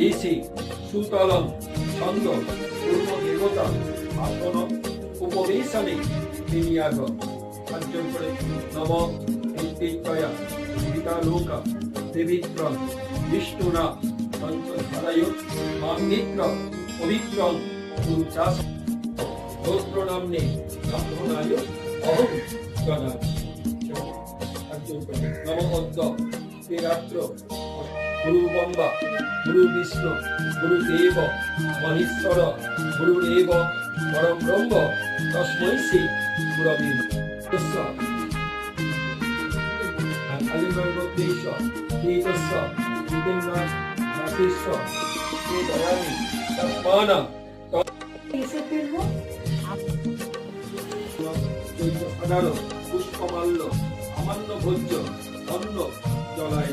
ঋষি সুতলং ছন্দ পূর্ব দেবতা আসন উপবেশনে বিনিয়োগ অর্জন করে নব নিত্যয়া গীতালোকা দেবিত্র বিষ্ণুনা সন্তধারায় মামিত্র পবিত্র চাষ গোত্র নামনে ব্রাহ্মণায় অহং জানামি অর্জন করে নবমদ্দ শ্রীরাত্র গুরু বম্বা গুরু বিষ্ণু গুরু দেব মহেশ্বর গুরুদেব পরম ব্রহ্ম তস্মৈ শ্রী গুরবে এসে ফেলব পুষ্পমাল্য সামান্য ভোজ্য অন্ন জলায়